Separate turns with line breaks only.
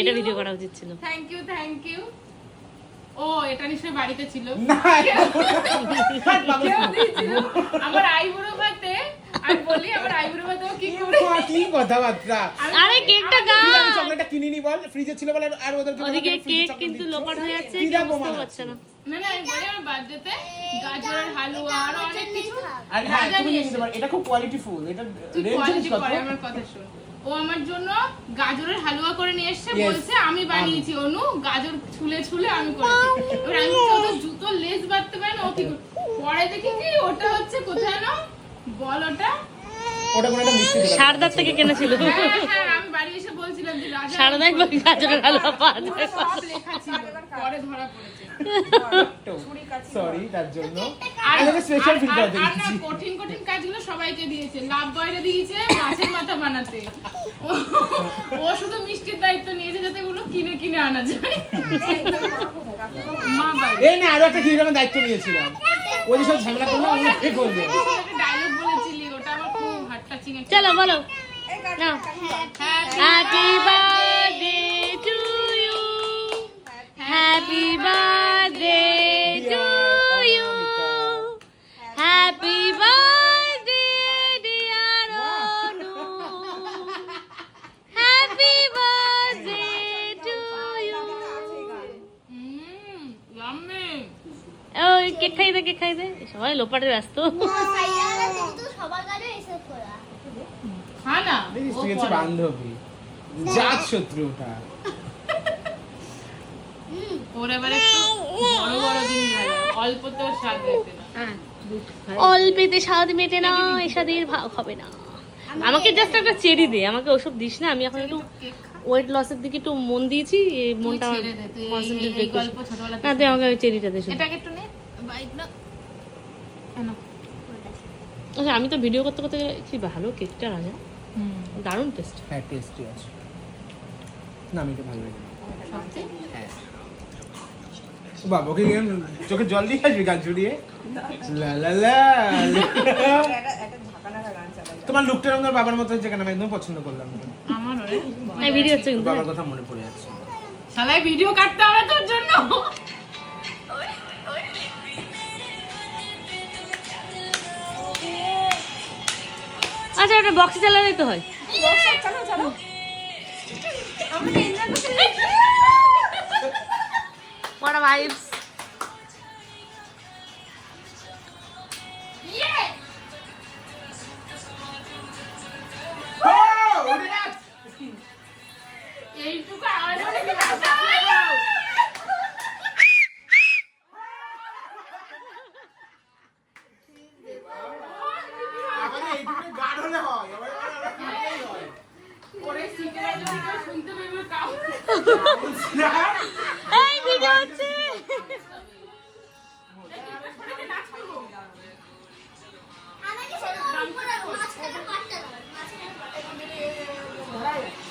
এটা ভিডিও করা উচিত ছিল।
থ্যাংক ইউ থ্যাংক ইউ ও এটা নিশ্চয়ই বাড়িতে ছিল। আমার আইবুড়ো ভাতে আমি বলি আমার আইবুড়ো ভাতে কি করে
কি কথাবার্তা?
আরে কেকটা গা
চকলেটটা কিনিনি বল? ফ্রিজে ছিল বলে আর ওদেরকে
ওদিকে কেক কিন্তু লোপাট হয়ে যাচ্ছে
কি
কেউ
দেখব
বুঝতেও? পারছে না।
না না আমি আমার বার্থডেতে গাজরের হালুয়া আর অনেক কিছু
আর হ্যাঁ তুমি
নিয়ে
নিয়ে নিতে পারো। এটা খুব কোয়ালিটি ফুল। এটা রেঞ্জ কত?
আমার কথা শোন। ও আমার জন্য গাজরের হালুয়া করে নিয়ে এসেছে বলছে আমি বানিয়েছি অনু গাজর ছুলে ছুলে আমি করেছি। এবার আমি তো জুতো বাঁধতে পারে না ও কি পরে দেখি কি ওটা হচ্ছে কোথায় না বল ওটা।
সারদার থেকে কেনেছিল?
হ্যাঁ হ্যাঁ আমি বাড়ি এসে বলছিলাম যে রাজা
সারদাই বলি গাজরের হালুয়া পাওয়া যায়
সব লেখা ছিল পরে ধরা পড়েছে।
সরি তার জন্য।
আর
স্পেশাল ফিল্টার
আর- আর না,
দিয়েছি
কঠিন কঠিন কাজগুলো সবাইকে দিয়েছে। লাভ বয়রে দিয়েছে মাছের মাথা বানাতে। ও- শুধু মিষ্টির দায়িত্ব নিয়েছে যাতে ওগুলো কিনে কিনে আনা যায়। মা
এই না আরও একটা কীরকম দায়িত্ব নিয়েছিলাম ওই যে সব ঝামেলা ঠিক করবে?
ডায়লগ বলেছিলি ওটা আমার খুব হার্ট টাচিং
চলো বলো। Happy birthday to you happy birthday ওই কেক খাই দে কেক খাই দে? সবাই লোপাটে ব্যস্ত।
হ্যাঁ না
দেখিস
ও
তুই হচ্ছে
করে।
বান্ধবী। জাত শত্রু ওটা।
ওর এবার বড় বড় জিনিস লাগে অল্পতেও স্বাদ হয়েছে না।
অল্পেতে স্বাদ মেটে না এ স্বাদের ভাগ হবে না। আমাকে জাস্ট একটা চেরি দে আমাকে ওসব দিস না আমি এখন একটু। ওয়েট লসের দিকে একটু মন দিয়েছি মনটা কনসেন্ট্রেট না তুই আমাকে ওই চেরিটা দে
এটাকে একটু নে।
আচ্ছা আমি তো ভিডিও করতে করতে কি ভালো কেকটা রাজা?
হুম।
দারুণ টেস্ট
হ্যাঁ টেস্টি আছে। না আমি এটা ভালো লাগে হ্যাঁ। বাবা ওকে কি চোখে জল দিয়ে আসবি গান জুড়িয়ে লা লা লা। তোমার লুকটা আমার বাবার মতো হচ্ছে কেন? আমি একদম পছন্দ করলাম।
আমার
ভিডিও হচ্ছে কিন্তু
বাবার কথা মনে পড়ে যাচ্ছে।
শালাই ভিডিও কাটতে হবে তোর জন্য।
আচ্ছা ওটা বক্সে চালালেই তো হয় What a vibes.
এই ভিডিও হচ্ছে